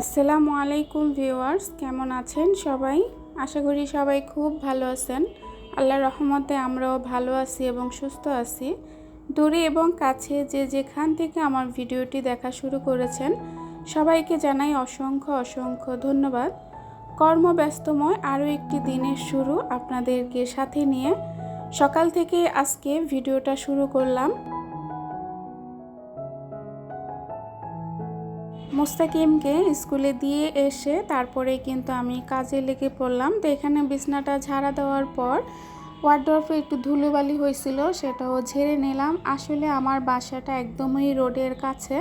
আসসালামু আলাইকুম ভিউয়ার্স, কেমন আছেন সবাই? আশা করি সবাই খুব ভালো আছেন। আল্লাহর রহমতে আমরাও ভালো আছি এবং সুস্থ আছি। দূরে এবং কাছে যে যেখান থেকে আমার ভিডিওটি দেখা শুরু করেছেন, সবাইকে জানাই অসংখ্য অসংখ্য ধন্যবাদ। কর্মব্যস্তময় আরও একটি দিনের শুরু আপনাদেরকে সাথে নিয়ে সকাল থেকে আজকে ভিডিওটা শুরু করলাম। মোস্তাকিমকে স্কুলে দিয়ে এসে তারপরে কিন্তু আমি কাজে লেগে পড়লাম। তো এখানে বিছনাটা ঝাড়া দেওয়ার পর ওয়ার্ডরফে একটু ধুলোবালি হয়েছিল, সেটাও ঝেড়ে নিলাম। আসলে আমার বাসাটা একদমই রোডের কাছে।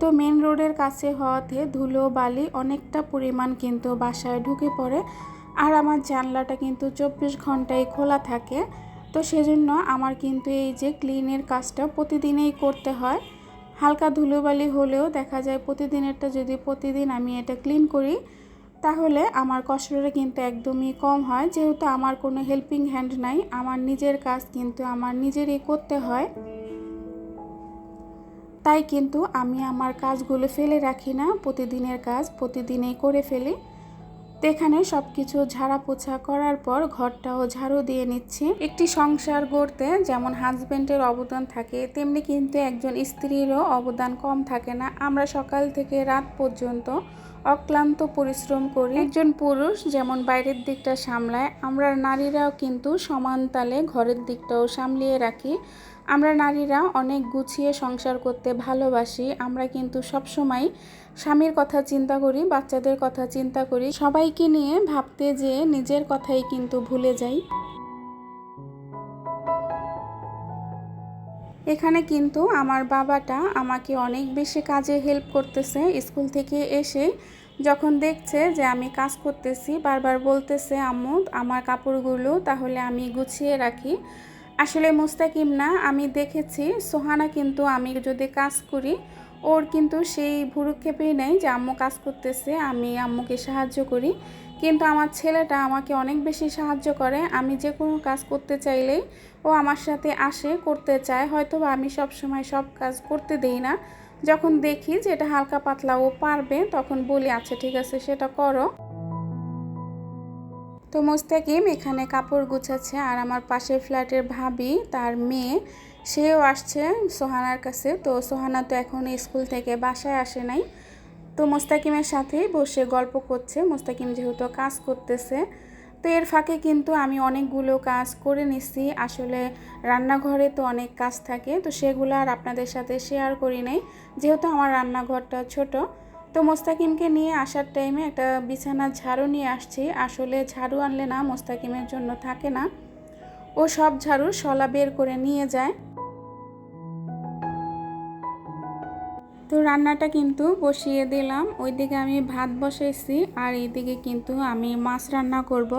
তো মেন রোডের কাছে হওয়াতে ধুলো বালি অনেকটা পরিমাণ কিন্তু বাসায় ঢুকে পড়ে আর আমার জানলাটা কিন্তু চব্বিশ ঘন্টায় খোলা থাকে। তো সেজন্য আমার কিন্তু এই যে ক্লিনের কাজটা প্রতিদিনেই করতে হয়। হালকা ধুলোবালি হলেও দেখা যায় প্রতিদিনেরটা যদি প্রতিদিন আমি এটা ক্লিন করি, তাহলে আমার কষ্টটা কিন্তু একদমই কম হয়। যেহেতু আমার কোনো হেল্পিং হ্যান্ড নাই, আমার নিজের কাজ কিন্তু আমার নিজেরই করতে হয়। তাই কিন্তু আমি আমার কাজগুলো ফেলে রাখি না, প্রতিদিনের কাজ প্রতিদিনেই করে ফেলি। তো এখানে সব কিছু ঝাড়া পোছা করার পর ঘরটাও ঝাড়ু দিয়ে নিচ্ছি। একটি সংসার গড়তে যেমন হাজব্যান্ডের অবদান থাকে, তেমনি কিন্তু একজন স্ত্রীরও অবদান কম থাকে না। আমরা সকাল থেকে রাত পর্যন্ত অক্লান্ত পরিশ্রম করি। একজন পুরুষ যেমন বাইরের দিকটা সামলায়, আমরা নারীরাও কিন্তু সমান তালে ঘরের দিকটাও সামলিয়ে রাখি। আমরা নারীরা অনেক গুছিয়ে সংসার করতে ভালোবাসি, আমরা কিন্তু সবসময় স্বামীর কথা চিন্তা করি, বাচ্চাদের কথা চিন্তা করি, সবাইকে নিয়ে ভাবতে যে নিজের কথাই কিন্তু ভুলে যাই। এখানে কিন্তু আমার বাবাটা আমাকে অনেক বেশি কাজে হেল্প করতেছে। স্কুল থেকে এসে যখন দেখছে যে আমি কাজ করতেছি, বারবার বলতেছে, আম্মু, আমার কাপড়গুলো তাহলে আমি গুছিয়ে রাখি। আসলে মুস্তাকিম না, আমি দেখেছি, সোহানা কিন্তু আমি যদি কাজ করি ওর কিন্তু সেই ভুরুক্ষেপেই নেই যে আম্মু কাজ করতেছে, আমি আম্মুকে সাহায্য করি। কিন্তু আমার ছেলেটা আমাকে অনেক বেশি সাহায্য করে। আমি যে কোনো কাজ করতে চাইলেই ও আমার সাথে আসে, করতে চায়। হয়তো বা আমি সব সময় সব কাজ করতে দেই না। যখন দেখি যে এটা হালকা পাতলা ও পারবে, তখন বলি আচ্ছা ঠিক আছে, সেটা করো। তো মোস্তাকিম এখানে কাপড় গুছাচ্ছে আর আমার পাশের ফ্ল্যাটের ভাবি, তার মেয়ে সেও আসছে সোহানার কাছে। তো সোহানা তো এখন স্কুল থেকে বাসায় আসে নাই। তো মোস্তাকিমের সাথেই বসে গল্প করছে। মোস্তাকিম যেহেতু কাজ করতেছে, তো এর ফাঁকে কিন্তু আমি অনেকগুলো কাজ করে নিচ্ছি আসলে রান্নাঘরে তো অনেক কাজ থাকে, তো সেগুলো আর আপনাদের সাথে শেয়ার করি নাই। যেহেতু আমার রান্নাঘরটা ছোট, তো মোস্তাকিমকে নিয়ে আসার টাইমে একটা বিছানার ঝাড়ু নিয়ে আসছি। আসলে ঝাড়ু আনলে না মোস্তাকিমের জন্য থাকে না। ও সব ঝাড়ু শলা বের করে নিয়ে যায়। তো রান্নাটা কিন্তু বসিয়ে দিলাম। ওইদিকে আমি ভাত বসাইছি আর এইদিকে কিন্তু আমি মাছ রান্না করব।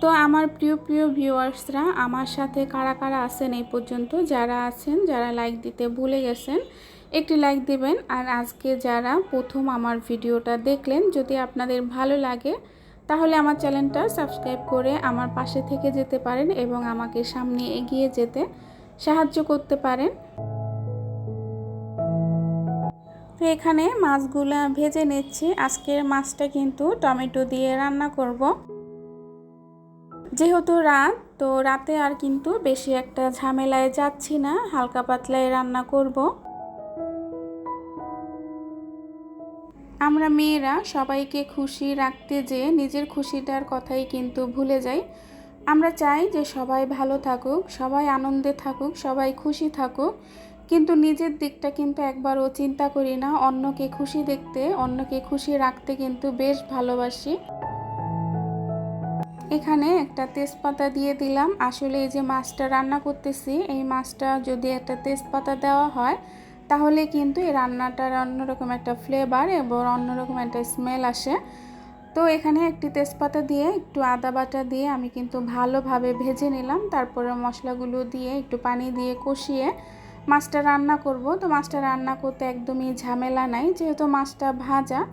তো আমার প্রিয় প্রিয় ভিউয়ার্সরা, আমার সাথে কারা কারা আছেন এই পর্যন্ত? যারা আছেন, যারা লাইক দিতে ভুলে গেছেন, একটি লাইক দিবেন। আর আজকে যারা প্রথম আমার ভিডিওটা দেখলেন, যদি আপনাদের ভালো লাগে, তাহলে আমার চ্যানেলটা সাবস্ক্রাইব করে আমার পাশে থেকে যেতে পারেন এবং আমাকে সামনে এগিয়ে যেতে সাহায্য করতে পারেন। তো এখানে মাছগুলো ভেজে নিচ্ছি। আজকের মাছটা কিন্তু টমেটো দিয়ে রান্না করব। যেহেতু রাত, তো রাতে আর কিন্তু বেশি একটা ঝামেলায় যাচ্ছি না, হালকা পাতলায় রান্না করব। আমরা মেয়েরা সবাইকে খুশি রাখতে যে নিজের খুশিটার কথাই কিন্তু ভুলে যাই। আমরা চাই যে সবাই ভালো থাকুক, সবাই আনন্দে থাকুক, সবাই খুশি থাকুক। কিন্তু নিজের দিকটা কিন্তু একবারও চিন্তা করি না, অন্যকে খুশি দেখতে, অন্যকে খুশি রাখতে কিন্তু বেশ ভালোবাসি। এখানে একটা তেজপাতা দিয়ে দিলাম। আসলে এই যে মাছটা রান্না করতেছি, এই মাছটা যদি একটা তেজপাতা দেওয়া হয়, তাহলে কিন্তু এই রান্নাটার অন্যরকম একটা ফ্লেভার এবং অন্যরকম একটা স্মেল আসে। তো এখানে একটি তেজপাতা দিয়ে একটু আদা বাটা দিয়ে আমি কিন্তু ভালোভাবে ভেজে নিলাম। তারপরে মশলাগুলো দিয়ে একটু পানি দিয়ে কষিয়ে মাছটা রান্না করব। তো মাছটা রান্না করতে একদমই ঝামেলা নাই, যেহেতু মাছটা ভাজা।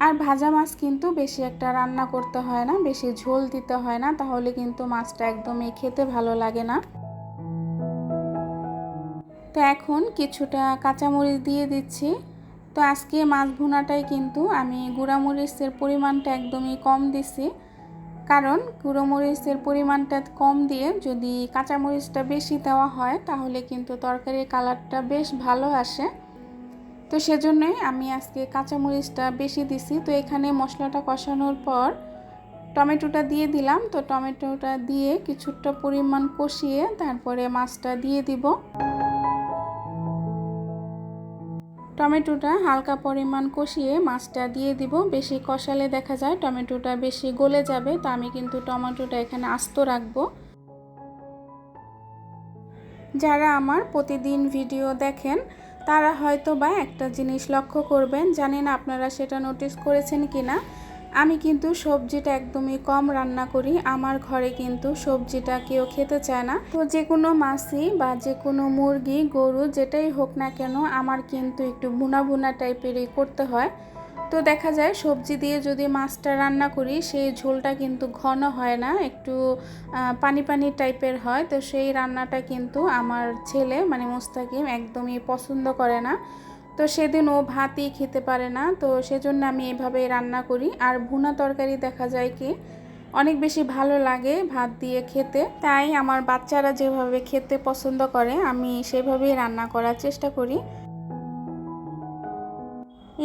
আর ভাজা মাছ কিন্তু বেশি একটা রান্না করতে হয় না, বেশি ঝোল দিতে হয় না, তাহলে কিন্তু মাছটা একদমই খেতে ভালো লাগে না। তো এখন কিছুটা কাঁচামরিচ দিয়ে দিচ্ছি। তো আজকে মাছ ভুনাটাই কিন্তু আমি গুঁড়ামরিচের পরিমাণটা একদমই কম দিছি। কারণ গুঁড়োমরিচের পরিমাণটা কম দিয়ে যদি কাঁচামরিচটা বেশি দেওয়া হয়, তাহলে কিন্তু তরকারির কালারটা বেশ ভালো আসে। তো সেজন্যই আমি আজকে কাঁচামরিচটা বেশি দিছি। তো এখানে মশলাটা কষানোর পর টমেটোটা দিয়ে দিলাম। তো টমেটোটা দিয়ে কিছুটা পরিমাণ কষিয়ে তারপরে মাছটা দিয়ে দিব। টমেটোটা হালকা পরিমাণ কষিয়ে মাছটা দিয়ে দিব। বেশি কষালে দেখা যায় টমেটোটা বেশি গলে যাবে, তা আমি কিন্তু টমেটোটা এখানে আস্ত রাখব। যারা আমার প্রতিদিন ভিডিও দেখেন, তারা হয়তো বা একটা জিনিস লক্ষ্য করবেন। জানি না আপনারা সেটা নোটিস করেছেন কি না আমি কিন্তু সবজিটা একদমই কম রান্না করি। আমার ঘরে কিন্তু সবজিটা কেউ খেতে চায় না। তো যে কোনো মাছই বা যে কোনো মুরগি, গরু যেটাই হোক না কেন আমার কিন্তু একটু ভুনা ভুনা টাইপেরই করতে হয়। তো দেখা যায় সবজি দিয়ে যদি মাছটা রান্না করি, সেই ঝোলটা কিন্তু ঘন হয় না, একটু পানি পানি টাইপের হয়। তো সেই রান্নাটা কিন্তু আমার ছেলে মানে মুস্তাকিম, একদমই পছন্দ করে না। তো সেদিন ও ভাতই খেতে পারে না, তো সেজন্য আমি এভাবে রান্না করি। আর ভুনা তরকারি দেখা যায় কি, অনেক বেশি ভালো লাগে ভাত দিয়ে খেতে। তাই আমার বাচ্চারা যেভাবে খেতে পছন্দ করে, আমি সেভাবেই রান্না করার চেষ্টা করি।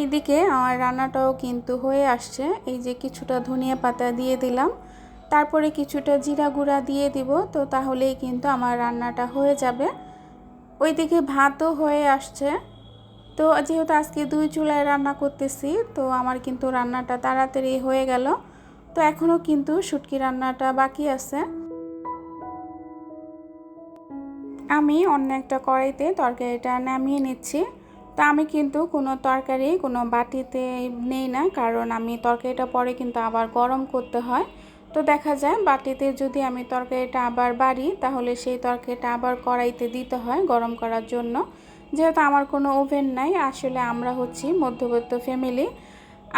এইদিকে আমার রান্নাটাও কিন্তু হয়ে আসছে। এই যে কিছুটা ধনিয়া পাতা দিয়ে দিলাম। তারপরে কিছুটা জিরা গুঁড়া দিয়ে দিব, তো তাহলেই কিন্তু আমার রান্নাটা হয়ে যাবে। ওইদিকে ভাতও হয়ে আসছে। তো যেহেতু আজকে দুই চুলায় রান্না করতেছি, তো আমার কিন্তু রান্নাটা তাড়াতাড়ি হয়ে গেল। তো এখনও কিন্তু শুটকি রান্নাটা বাকি আছে। আমি অন্য একটা কড়াইতে তরকারিটা নামিয়ে নিচ্ছি। তো আমি কিন্তু কোনো তরকারি কোনো বাটিতে নেই না, কারণ আমি তরকারিটা পরে কিন্তু আবার গরম করতে হয়। তো দেখা যায় বাটিতে যদি আমি তরকারিটা আবার বাড়ি, তাহলে সেই তরকারিটা আবার কড়াইতে দিতে হয় গরম করার জন্য। যেহেতু আমার কোনো ওভেন নাই, আসলে আমরা হচ্ছি মধ্যবিত্ত ফ্যামিলি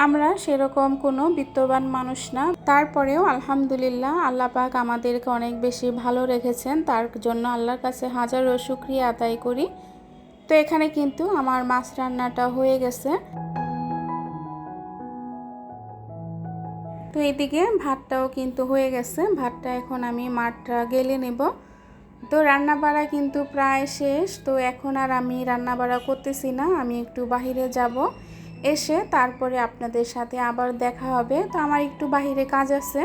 আমরা সেরকম কোনো বিত্তবান মানুষ না। তারপরেও আলহামদুলিল্লাহ আল্লাহ পাক আমাদেরকে অনেক বেশি ভালো রেখেছেন। তার জন্য আল্লাহর কাছে হাজারো শুক্রিয়া আদায় করি। তো এখানে কিন্তু আমার মাছ রান্নাটা হয়ে গেছে। তো এদিকে ভাতটাও কিন্তু হয়ে গেছে। ভাতটা এখন আমি মাঠটা গেলে নেব। তো রান্না বাড়া কিন্তু প্রায় শেষ, তো এখন আর আমি রান্না বাড়া করতেছি না, আমি একটু বাহিরে যাব। এসে তারপরে আপনাদের সাথে আবার দেখা হবে। তো আমার একটু বাহিরে কাজ আছে।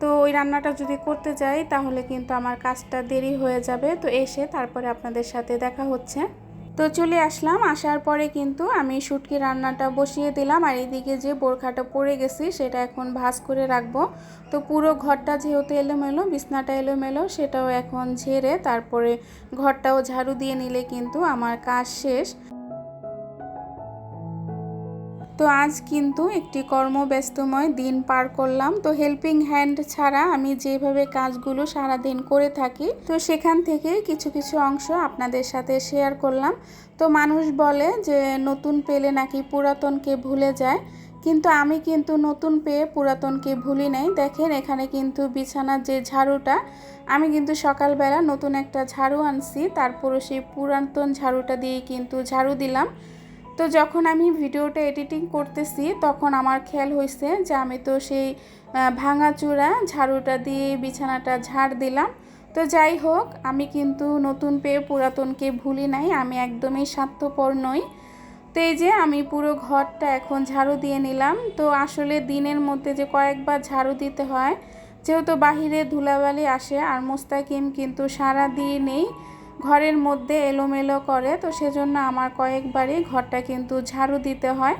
তো ওই রান্নাটা যদি করতে যাই, তাহলে কিন্তু আমার কাজটা দেরি হয়ে যাবে। তো এসে তারপরে আপনাদের সাথে দেখা হচ্ছে। তো চলে আসলাম। আসার পরে কিন্তু আমি শুটকি রান্নাটা বসিয়ে দিলাম আর এইদিকে যে বোরখাটা পড়ে গেছি সেটা এখন ভাজ করে রাখব। তো পুরো ঘরটা যেহেতু এলোমেলো, বিছনাটা এলোমেলো, সেটাও এখন ঝেড়ে তারপরে ঘরটাও ঝাড়ু দিয়ে নিলে কিন্তু আমার কাজ শেষ। তো আজ কিন্তু একটি কর্মব্যস্তময় দিন পার করলাম। তো হেল্পিং হ্যান্ড ছাড়া আমি যেভাবে কাজগুলো সারা দিন করে থাকি, তো সেখান থেকে কিছু কিছু অংশ আপনাদের সাথে শেয়ার করলাম। তো মানুষ বলে যে, নতুন পেলে নাকি পুরাতনকে ভুলে যায়। কিন্তু আমি কিন্তু নতুন পেয়ে পুরাতনকে ভুলি নাই। দেখেন এখানে কিন্তু বিছানার যে ঝাড়ুটা, আমি কিন্তু সকালবেলা নতুন একটা ঝাড়ু আনছি। তারপরে সেই পুরাতন ঝাড়ুটা দিয়ে কিন্তু ঝাড়ু দিলাম। তো যখন আমি ভিডিওটা এডিটিং করতেছি, তখন আমার খেয়াল হয়েছে যে আমি তো সেই ভাঙাচূড়া ঝাড়ুটা দিয়ে বিছানাটা ঝাড় দিলাম। তো যাই হোক, আমি কিন্তু নতুন পেয়ে পুরাতনকে ভুলি নাই, আমি একদমই স্বার্থপর নই। তো এই যে আমি পুরো ঘরটা এখন ঝাড়ু দিয়ে নিলাম। তো আসলে দিনের মধ্যে যে কয়েকবার ঝাড়ু দিতে হয়, যেহেতু বাহিরে ধুলাবালি আসে আর মোস্তাকিম কিন্তু সারা দিনেই ঘরের মধ্যে এলোমেলো করে, তো সেজন্য আমার কয়েকবারই ঘরটা কিন্তু ঝাড়ু দিতে হয়।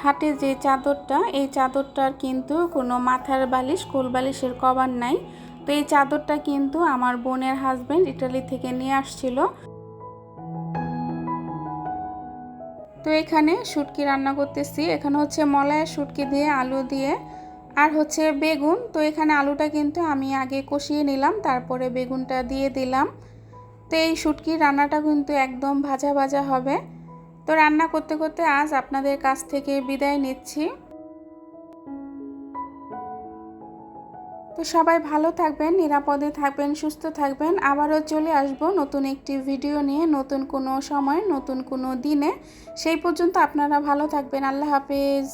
খাটে যে চাদরটা, এই চাদরটার কিন্তু কোনো মাথার বালিশ, কোল বালিশের কভার নাই। তো এই চাদরটা কিন্তু আমার বোনের হাজব্যান্ড ইটালি থেকে নিয়ে আসছিল। তো এখানে শুটকি রান্না করতেছি। এখানে হচ্ছে মলায় শুটকি দিয়ে আলু দিয়ে আর হচ্ছে বেগুন, তো এখানে আলুটা কিন্তু আমি আগে কষিয়ে নিলাম, তারপরে বেগুনটা দিয়ে দিলাম। তো এই শুটকির রান্নাটা কিন্তু একদম ভাজা ভাজা হবে। তো রান্না করতে করতে আজ আপনাদের কাছ থেকে বিদায় নিচ্ছি। তো সবাই ভালো থাকবেন, নিরাপদে থাকবেন, সুস্থ থাকবেন। আবারও চলে আসব নতুন একটি ভিডিও নিয়ে, নতুন কোনো সময়, নতুন কোনো দিনে। সেই পর্যন্ত আপনারা ভালো থাকবেন। আল্লাহ হাফেজ।